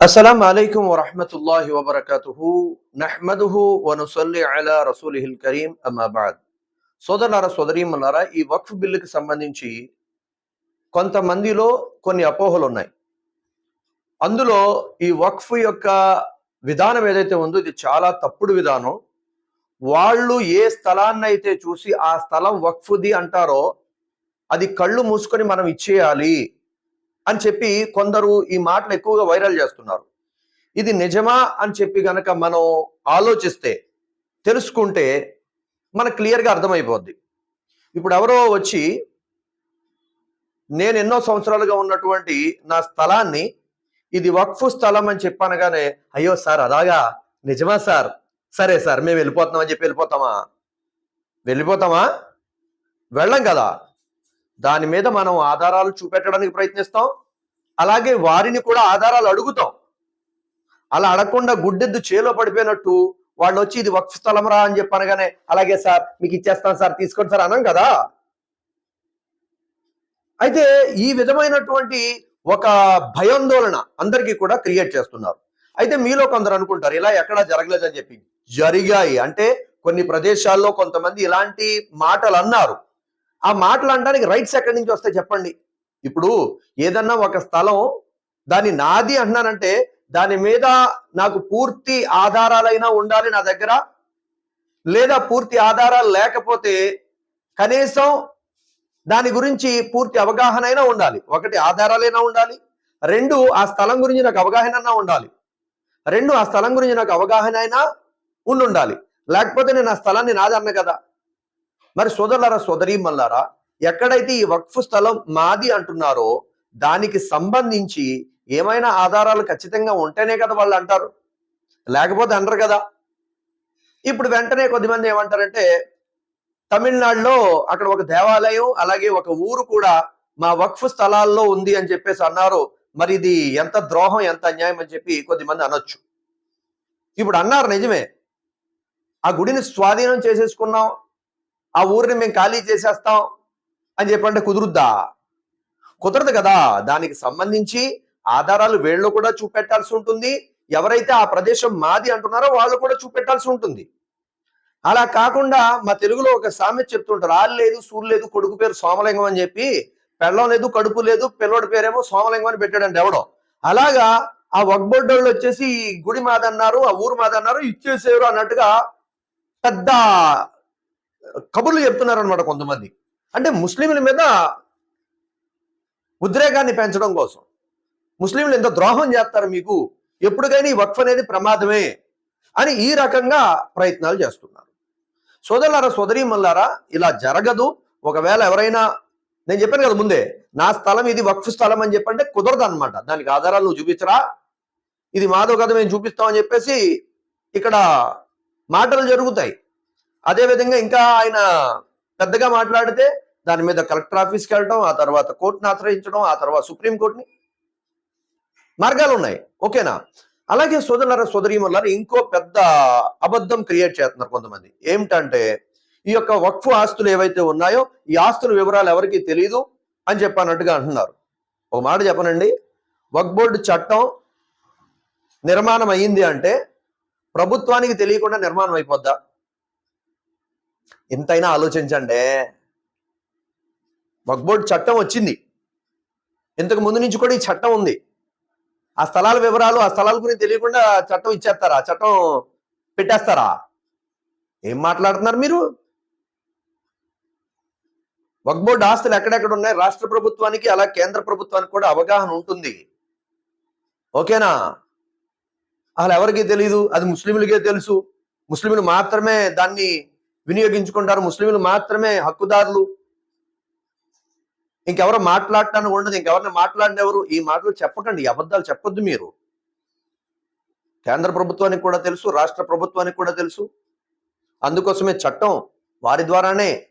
السلام عليكم ورحمة الله وبركاته نحمده ونصلي على رسوله الكريم أما بعد సోదరులారా సోదరీమన్నారా ఈ వక్ఫ్ బిల్లుకి సంబంధించి కొంతమందిలో కొన్ని అపోహలు ఉన్నాయి అందులో ఈ వక్ఫ్ యొక్క విధానం ఏదైతే ఉందో ఇది చాలా తప్పుడు విధానం వాళ్ళు ఏ స్థలాన్ని అయితే చూసి ఆ స్థలం వక్ఫ్ది అంటారో అది కళ్ళు మూసుకొని మనం ఇచ్చేయాలి అని చెప్పి కొందరు ఈ మాటలు ఎక్కువగా వైరల్ చేస్తున్నారు. ఇది నిజమా అని చెప్పి గనక మనం ఆలోచిస్తే తెలుసుకుంటే మనకు క్లియర్గా అర్థమైపోద్ది. ఇప్పుడు ఎవరో వచ్చి నేను ఎన్నో సంవత్సరాలుగా ఉన్నటువంటి నా స్థలాన్ని ఇది వక్ఫ్ స్థలం అని చెప్పనగానే అయ్యో సార్ అలాగా? నిజమా సార్? సరే సార్ మేము వెళ్ళిపోతున్నాం అని చెప్పి వెళ్ళిపోతామా? వెళ్ళిపోతామా? వెళ్ళం కదా. దాని మీద మనం ఆధారాలు చూపెట్టడానికి ప్రయత్నిస్తాం. అలాగే వారిని కూడా ఆధారాలు అడుగుతాం. అలా అడగకుండా గుడ్డెద్దు చేలో పడిపోయినట్టు వాళ్ళు వచ్చి ఇది వక్ఫ్ స్థలం రా అని చెప్పనగానే అలాగే సార్ మీకు ఇచ్చేస్తాను సార్ తీసుకోండి సార్ అనం కదా. అయితే ఈ విధమైనటువంటి ఒక భయాందోళన అందరికీ కూడా క్రియేట్ చేస్తున్నారు. అయితే మీలో కొందరు అనుకుంటారు ఇలా ఎక్కడా జరగలేదని చెప్పి. జరిగాయి. అంటే కొన్ని ప్రదేశాల్లో కొంతమంది ఇలాంటి మాటలు అన్నారు. ఆ మాటలు అనడానికి రైట్స్ ఎక్కడి నుంచి వస్తాయి చెప్పండి. ఇప్పుడు ఏదన్నా ఒక స్థలం దాన్ని నాది అంటున్నానంటే దాని మీద నాకు పూర్తి ఆధారాలైనా ఉండాలి నా దగ్గర లేదా పూర్తి ఆధారాలు లేకపోతే కనీసం దాని గురించి పూర్తి అవగాహన అయినా ఉండాలి. ఒకటి ఆధారాలైనా ఉండాలి. రెండు ఆ స్థలం గురించి నాకు అవగాహన అయినా ఉండాలి. రెండు ఆ స్థలం గురించి నాకు అవగాహన అయినా ఉండి ఉండాలి లేకపోతే నేను ఆ స్థలాన్ని నాదన్న కదా. మరి సోదరులారా సోదరీ మల్లారా ఎక్కడైతే ఈ వక్ఫ్ స్థలం మాది అంటున్నారో దానికి సంబంధించి ఏమైనా ఆధారాలు ఖచ్చితంగా ఉంటేనే కదా వాళ్ళు అంటారు. లేకపోతే అనరు కదా. ఇప్పుడు వెంటనే కొద్దిమంది ఏమంటారంటే తమిళనాడులో అక్కడ ఒక దేవాలయం అలాగే ఒక ఊరు కూడా మా వక్ఫ్ స్థలాల్లో ఉంది అని చెప్పేసి అన్నారు. మరి ఇది ఎంత ద్రోహం ఎంత అన్యాయం అని చెప్పి కొద్దిమంది అనొచ్చు. ఇప్పుడు అన్నారు నిజమే. ఆ గుడిని స్వాధీనం చేసేసుకున్నాం. ఆ ఊరిని మేము ఖాళీ చేసేస్తాం అని చెప్పంటే కుదురుద్దా? కుదరదు కదా. దానికి సంబంధించి ఆధారాలు వీళ్ళు కూడా చూపెట్టాల్సి ఉంటుంది. ఎవరైతే ఆ ప్రదేశం మాది అంటున్నారో వాళ్ళు కూడా చూపెట్టాల్సి ఉంటుంది. అలా కాకుండా మా తెలుగులో ఒక సామెత చెప్తుంటారు. ఆలు లేదు సూర్లు లేదు కొడుకు పేరు సోమలింగం అని చెప్పి పెళ్ళం లేదు కడుపు లేదు పిల్లోడి పేరేమో సోమలింగం అని పెట్టాడండి ఎవడో. అలాగా ఆ వగ్బొడ్డోళ్ళు వచ్చేసి ఈ గుడి మాదన్నారు ఆ ఊరు మాదన్నారు ఇచ్చేసేరు అన్నట్టుగా పెద్ద కబుర్లు చెప్తున్నారు అనమాట కొంతమంది. అంటే ముస్లింల మీద ఉద్రేకాన్ని పెంచడం కోసం. ముస్లింలు ఎంత ద్రోహం చేస్తారు మీకు? ఎప్పటికైనా ఈ వక్ఫ్ అనేది ప్రమాదమే అని ఈ రకంగా ప్రయత్నాలు చేస్తున్నారు. సోదరులారా సోదరీ మల్లారా ఇలా జరగదు. ఒకవేళ ఎవరైనా నేను చెప్పాను కదా ముందే నా స్థలం ఇది వక్ఫ్ స్థలం అని చెప్పంటే కుదరదు అనమాట దానికి ఆధారాలు నువ్వు చూపించరా? ఇది మాదో కదా మేము చూపిస్తామని చెప్పేసి ఇక్కడ మాటలు జరుగుతాయి. అదేవిధంగా ఇంకా ఆయన పెద్దగా మాట్లాడితే దాని మీద కలెక్టర్ ఆఫీస్కి వెళ్ళడం ఆ తర్వాత కోర్టును ఆశ్రయించడం ఆ తర్వాత సుప్రీం కోర్టుని మార్గాలు ఉన్నాయి. ఓకేనా? అలాగే సోదరులారా సోదరీమల్లారు ఇంకో పెద్ద అబద్ధం క్రియేట్ చేస్తున్నారు కొంతమంది. ఏమిటంటే ఈ యొక్క వక్ఫ్ ఆస్తులు ఏవైతే ఉన్నాయో ఈ ఆస్తుల వివరాలు ఎవరికి తెలియదు అని చెప్పన్నట్టుగా అంటున్నారు. ఒక మాట చెప్పనండి. వక్ బోర్డు చట్టం నిర్మాణం అయ్యింది అంటే ప్రభుత్వానికి తెలియకుండా నిర్మాణం అయిపోద్దా? ఎంతైనా ఆలోచించండి. వక్బోర్డ్ చట్టం వచ్చింది. ఇంతకు ముందు నుంచి కూడా ఈ చట్టం ఉంది. ఆ స్థలాల వివరాలు ఆ స్థలాల గురించి తెలియకుండా చట్టం ఇచ్చేస్తారా? చట్టం పెట్టేస్తారా? ఏం మాట్లాడుతున్నారు మీరు? వక్బోర్డ్ ఆస్తులు ఎక్కడెక్కడ ఉన్నాయి? రాష్ట్ర ప్రభుత్వానికి అలా కేంద్ర ప్రభుత్వానికి కూడా అవగాహన ఉంటుంది. ఓకేనా? అసలు ఎవరికి తెలియదు అది ముస్లింలకే తెలుసు. ముస్లింలు మాత్రమే దాన్ని వినియోగించుకుంటారు. ముస్లింలు మాత్రమే హక్కుదారులు. ఇంకెవరు మాట్లాడటానికి ఉండదు. ఇంకెవరిని మాట్లాడినెవరు? ఈ మాటలు చెప్పకండి. ఈ అబద్ధాలు చెప్పొద్దు మీరు. కేంద్ర ప్రభుత్వానికి కూడా తెలుసు రాష్ట్ర ప్రభుత్వానికి కూడా తెలుసు. అందుకోసమే చట్టం వారి ద్వారానే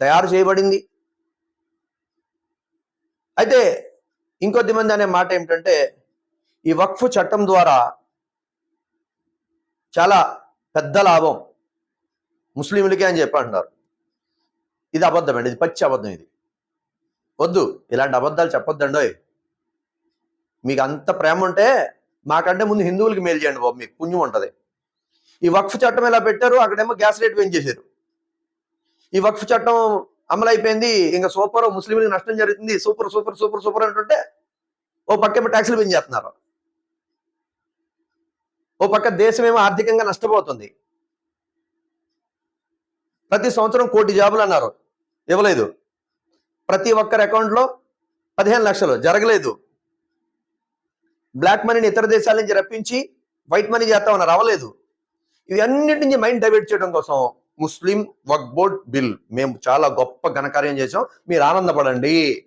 తయారు చేయబడింది. అయితే ఇంకొద్ది మంది అనే మాట ఏమిటంటే ఈ వక్ఫ్ చట్టం ద్వారా చాలా పెద్ద లాభం. ముస్లింలకే అని చెప్పి అంటున్నారు. ఇది అబద్ధం అండి ఇది పచ్చి అబద్ధం ఇది. వద్దు ఇలాంటి అబద్ధాలు చెప్పొద్దండోయ్ మీకు అంత ప్రేమ ఉంటే మాకంటే ముందు హిందువులకి మేలు చేయండి బాబు మీకు పుణ్యం ఉంటుంది. ఈ వక్ఫ్ చట్టం ఎలా పెట్టారు అక్కడేమో గ్యాస్ రేట్ పెంచేశారు. ఈ వక్ఫ్ చట్టం అమలు అయిపోయింది ఇంకా సూపర్ ముస్లింలకు నష్టం జరుగుతుంది సూపర్ సూపర్ సూపర్ సూపర్ అంటుంటే ఓ పక్కేమో ట్యాక్సులు పెంచేస్తున్నారు. ఓ పక్క దేశమేమో ఆర్థికంగా నష్టపోతుంది. ప్రతి సంవత్సరం కోటి జాబులు అన్నారు. ఇవ్వలేదు. ప్రతి ఒక్కరి అకౌంట్లో పదిహేను లక్షలు. జరగలేదు. బ్లాక్ మనీని ఇతర దేశాల నుంచి రప్పించి వైట్ మనీ చేస్తామని రావలేదు ఇవన్నిటి నుంచి మైండ్ డైవర్ట్ చేయడం కోసం ముస్లిం వక్ బోర్డ్ బిల్ మేము చాలా గొప్ప ఘనకార్యం చేసాం మీరు ఆనందపడండి.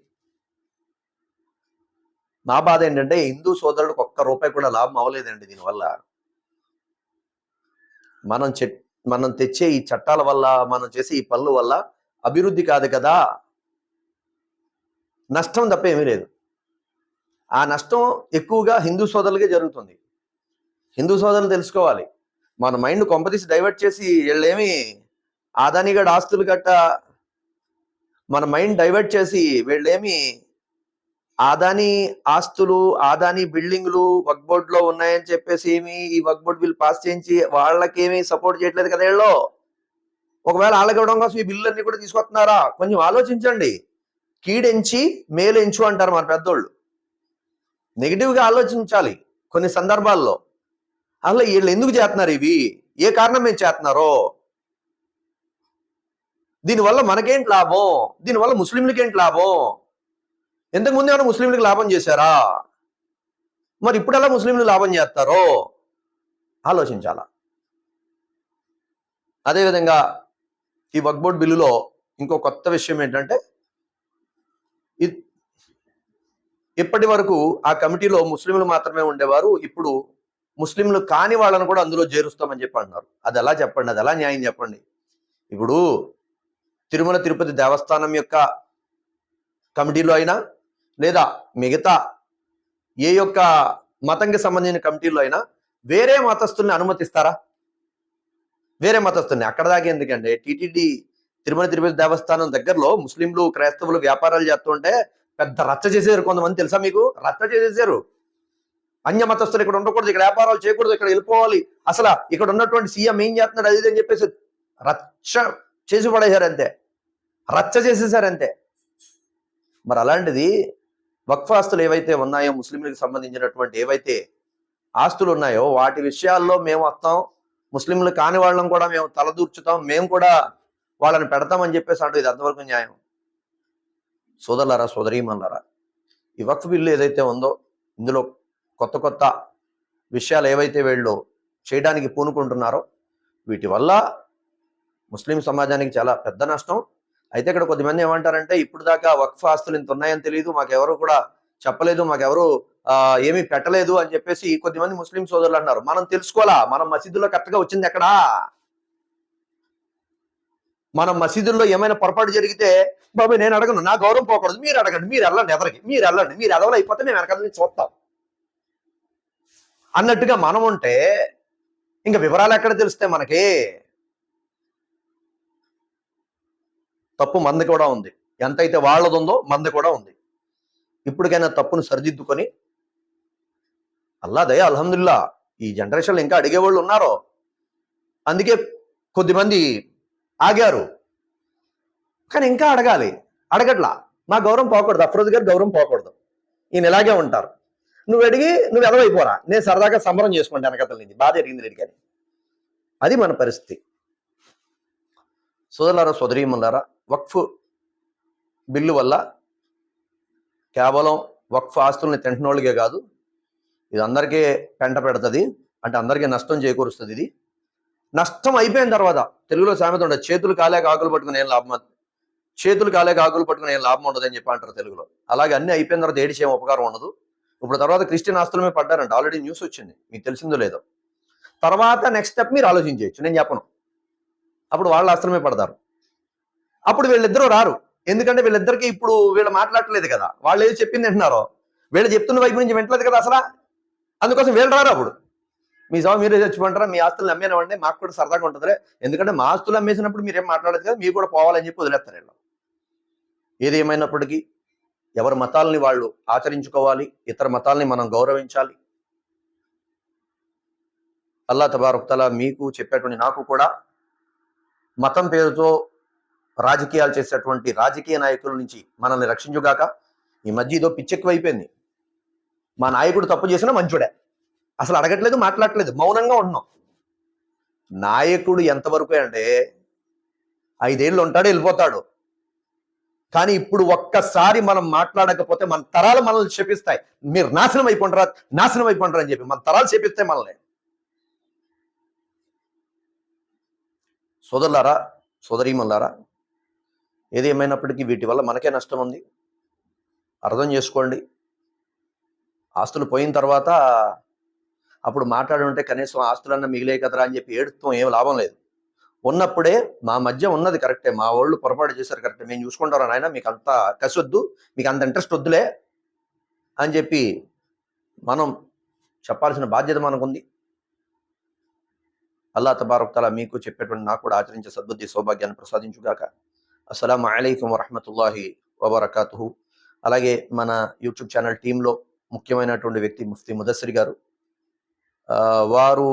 నా బాధ ఏంటంటే హిందూ సోదరులకు ఒక్క రూపాయి కూడా లాభం అవ్వలేదండి దీనివల్ల. మనం చెట్ మనం తెచ్చే ఈ చట్టాల వల్ల మనం చేసే ఈ పనుల వల్ల అభివృద్ధి కాదు కదా? నష్టం తప్ప ఏమీ లేదు. ఆ నష్టం ఎక్కువగా హిందూ సోదరులకే జరుగుతుంది. హిందూ సోదరులు తెలుసుకోవాలి. మన మైండ్ కొంపతీసి డైవర్ట్ చేసి వీళ్ళేమి ఆదానిగడ ఆస్తులు గట్ట మన మైండ్ డైవర్ట్ చేసి వీళ్ళేమి ఆదాని ఆస్తులు ఆదాని బిల్డింగ్లు వర్క్ బోర్డ్లో ఉన్నాయని చెప్పేసి ఏమి ఈ వక్ బోర్డ్ బిల్ పాస్ చేయించి వాళ్ళకేమీ సపోర్ట్ చేయట్లేదు కదా వీళ్ళు? ఒకవేళ వాళ్ళకి ఇవ్వడం కోసం ఈ బిల్లు అన్ని కూడా తీసుకొస్తున్నారా? కొంచెం ఆలోచించండి. కీడెంచి మేలెంచు అంటారు మన పెద్దోళ్ళు. నెగిటివ్గా ఆలోచించాలి కొన్ని సందర్భాల్లో. అసలు వీళ్ళు ఎందుకు చేస్తున్నారు ఇవి? ఏ కారణం మేము చేస్తున్నారో? దీనివల్ల మనకేంటి లాభం? దీనివల్ల ముస్లింలకి ఏంటి లాభం? ఇంతకుముందు ఏమైనా ముస్లింలకు లాభం చేశారా? మరి ఇప్పుడు ఎలా ముస్లింలు లాభం చేస్తారో? ఆలోచించాల? అదేవిధంగా ఈ వక్బోర్డ్ బిల్లులో ఇంకో కొత్త విషయం ఏంటంటే ఇప్పటి వరకు ఆ కమిటీలో ముస్లింలు మాత్రమే ఉండేవారు. ఇప్పుడు ముస్లింలు కాని వాళ్ళని కూడా అందులో చేరుస్తామని చెప్పి అన్నారు అది ఎలా చెప్పండి? అది ఎలా న్యాయం చెప్పండి? ఇప్పుడు తిరుమల తిరుపతి దేవస్థానం యొక్క కమిటీలో అయినా లేదా మిగతా ఏ యొక్క మతంకి సంబంధించిన కమిటీలో అయినా వేరే మతస్థుల్ని అనుమతిస్తారా? వేరే మతస్థుల్ని. అక్కడ దాకా ఎందుకంటే టిటిడి తిరుమల తిరుపతి దేవస్థానం దగ్గరలో ముస్లింలు క్రైస్తవులు వ్యాపారాలు చేస్తుంటే పెద్ద రచ్చ చేసేవారు కొంతమంది. తెలుసా మీకు? రచ్చ చేసేసారు అన్య మతస్థులు ఇక్కడ ఉండకూడదు. ఇక్కడ వ్యాపారాలు చేయకూడదు. ఇక్కడ వెళ్ళిపోవాలి. అసలు ఇక్కడ ఉన్నటువంటి సీఎం ఏం చేస్తున్నాడు? అది అని చెప్పేసి రచ్చ చేసి పడేశారు అంతే. రచ్చ చేసేసారు అంతే. మరి అలాంటిది వక్ఫ్ ఆస్తులు ఏవైతే ఉన్నాయో ముస్లింలకు సంబంధించినటువంటి ఏవైతే ఆస్తులు ఉన్నాయో వాటి విషయాల్లో మేము వస్తాం. ముస్లింలు కాని వాళ్ళం కూడా మేము తలదూర్చుతాం. మేము కూడా వాళ్ళని పెడతామని చెప్పేసి అంటూ ఇది అంతవరకు న్యాయం. సోదరులారా సోదరీమన్నారా ఈ వక్ఫ్ బిల్లు ఏదైతే ఉందో ఇందులో కొత్త కొత్త విషయాలు ఏవైతే వీళ్ళు చేయడానికి పూనుకుంటున్నారో వీటి వల్ల ముస్లిం సమాజానికి చాలా పెద్ద నష్టం. అయితే ఇక్కడ కొద్దిమంది ఏమంటారంటే ఇప్పుడు దాకా వక్ఫ్ ఆస్తులు ఇంత ఉన్నాయని తెలియదు మాకెవరు కూడా చెప్పలేదు మాకెవరు ఆ, ఏమీ పెట్టలేదు అని చెప్పేసి కొద్దిమంది ముస్లిం సోదరులు అన్నారు మనం తెలుసుకోవాలా? మనం మసీదులో కరెక్ట్గా వచ్చింది ఎక్కడా? మనం మసీదుల్లో ఏమైనా పొరపాటు జరిగితే బాబు నేను అడగను నా గౌరవం పోకూడదు మీరు అడగండి మీరు వెళ్ళండి ఎవరికి మీరు వెళ్ళండి మీరు ఎదవలు అయిపోతే మేము వెనకాల నుంచి చూస్తాం అన్నట్టుగా మనం ఉంటే ఇంకా వివరాలు ఎక్కడ తెలుస్తాయి మనకి? తప్పు మంది కూడా ఉంది. ఎంతైతే వాళ్ళది ఉందో మంది కూడా ఉంది. ఇప్పటికైనా తప్పును సరిదిద్దుకొని అల్లా దయ అల్హమ్దుల్లా ఈ జనరేషన్లో ఇంకా అడిగేవాళ్ళు ఉన్నారో? అందుకే కొద్దిమంది ఆగారు. కానీ ఇంకా అడగాలి. అడగట్లా. మా గౌరవం పోకూడదు. అఫ్రోజ్ గారి గౌరవం పోకూడదు. ఈయన ఇలాగే ఉంటారు. నువ్వు అడిగి నువ్వు ఎదవైపోరా. నేను సరదాగా సంబరం చేసుకుంటాను వెనకతల నుంచి. బాధ జరిగింది రెడ్డి కానీ అది మన పరిస్థితి. సోదరులారా సోదరీమల్లారా వక్ఫ్ బిల్లు వల్ల కేవలం వక్ఫ్ ఆస్తుల్ని తింటున్న వాళ్ళకే కాదు ఇది అందరికీ పెంట పెడుతుంది. అంటే అందరికీ నష్టం చేకూరుస్తుంది ఇది. నష్టం అయిపోయిన తర్వాత తెలుగులో సామెత ఉండదు చేతులు కాలేక ఆకులు పట్టుకుని ఏం లాభం చేతులు కాలేక ఆకులు పట్టుకుని ఏం లాభం ఉండదు అని చెప్పి అంటారు తెలుగులో. అలాగే అన్ని అయిపోయిన తర్వాత ఏడిచి ఏం ఉపకారం ఉండదు. ఇప్పుడు తర్వాత క్రిస్టియన్ ఆస్తుల మీద పడ్డారంట ఆల్రెడీ న్యూస్ వచ్చింది. మీకు తెలిసిందో లేదో. తర్వాత నెక్స్ట్ స్టెప్ మీరు ఆలోచించవచ్చు నేను చెప్పను. అప్పుడు వాళ్ళ ఆస్తులమే పడతారు. అప్పుడు వీళ్ళిద్దరూ రారు. ఎందుకంటే వీళ్ళిద్దరికి ఇప్పుడు వీళ్ళు మాట్లాడట్లేదు కదా. వాళ్ళు ఏది చెప్పింది అంటున్నారో వీళ్ళు చెప్తున్న వైపు నుంచి వింటలేదు కదా అసలు. అందుకోసం వీళ్ళు రారు అప్పుడు. మీ సభ మీరే చచ్చిపోంటారా మీ ఆస్తులు అమ్మేనవండి మాకు కూడా సరదాగా ఉంటుందిలే. ఎందుకంటే మా ఆస్తులు అమ్మేసినప్పుడు మీరేం మాట్లాడదు కదా మీరు కూడా పోవాలని చెప్పి వదిలేస్తారు వీళ్ళు. ఏది ఏమైనప్పటికీ ఎవరి మతాలని వాళ్ళు ఆచరించుకోవాలి ఇతర మతాలని మనం గౌరవించాలి. అల్లా తబారుక్తలా మీకు చెప్పేటువంటి నాకు కూడా మతం పేరుతో రాజకీయాలు చేసేటువంటి రాజకీయ నాయకుల నుంచి మనల్ని రక్షించుగాక ఈ మధ్య ఏదో పిచ్చెక్కువైపోయింది. మా నాయకుడు తప్పు చేసినా మంచుడే. అసలు అడగట్లేదు మాట్లాడట్లేదు మౌనంగా ఉన్నాం. నాయకుడు ఎంతవరకు అంటే ఐదేళ్ళు ఉంటాడు వెళ్ళిపోతాడు. కానీ ఇప్పుడు ఒక్కసారి మనం మాట్లాడకపోతే మన తరాలు మనల్ని చెప్పిస్తాయి మీరు నాశనం అయిపోంటారా నాశనం అయిపోంటారా అని చెప్పి మన తరాలు చెప్పిస్తాయి మనల్ని. సోదరులారా సోదరీమల్లారా ఏది ఏమైనప్పటికీ వీటి వల్ల మనకే నష్టం ఉంది అర్థం చేసుకోండి. ఆస్తులు పోయిన తర్వాత అప్పుడు మాట్లాడుంటే కనీసం ఆస్తులన్నా మిగిలే కదరా అని చెప్పి ఏడుతాం ఏం లాభం లేదు. ఉన్నప్పుడే మా మధ్య ఉన్నది కరెక్టే మా వాళ్ళు పొరపాటు చేశారు కరెక్టే. మేము చూసుకుంటారా నాయన మీకు అంత కసొద్దు మీకు అంత ఇంట్రెస్ట్ వద్దులే అని చెప్పి మనం చెప్పాల్సిన బాధ్యత మనకుంది. అల్లా తబారక్ తలా మీకు చెప్పేటువంటి నాకు కూడా ఆచరించే సద్బుద్ధి సౌభాగ్యాన్ని ప్రసాదించుగాక. అస్సలం అయికం వరహమతుల్లాహి వబర్కాతుహు. అలాగే మన యూట్యూబ్ ఛానల్ టీంలో ముఖ్యమైనటువంటి వ్యక్తి ముఫ్తీ ముదస్సరి గారు. వారు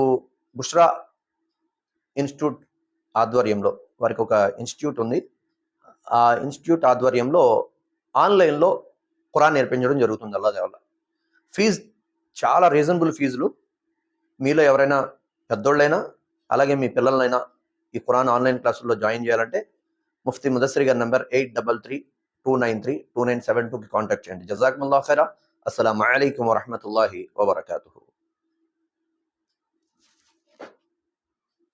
బుష్రా ఇన్స్టిట్యూట్ ఆధ్వర్యంలో వారికి ఒక ఇన్స్టిట్యూట్ ఉంది. ఆ ఇన్స్టిట్యూట్ ఆధ్వర్యంలో ఆన్లైన్లో ఖురాన్ నేర్పించడం జరుగుతుంది అల్లా దేవల్ల ఫీజు చాలా రీజనబుల్ ఫీజులు. మీలో ఎవరైనా పెద్దోళ్ళైనా అలాగే మీ పిల్లలైనా ఈ ఖురాన్ ఆన్లైన్ క్లాసుల్లో జాయిన్ చేయాలంటే ముఫ్తీ ముదస్సిరి గారి number eight double three two nine three two nine seven టూకి కాంటాక్ట్ చేయండి జజాక్ముల్లా ఖైరా అస్సలం అయికం వరహమతుల్లాహి వబర్కాతుహు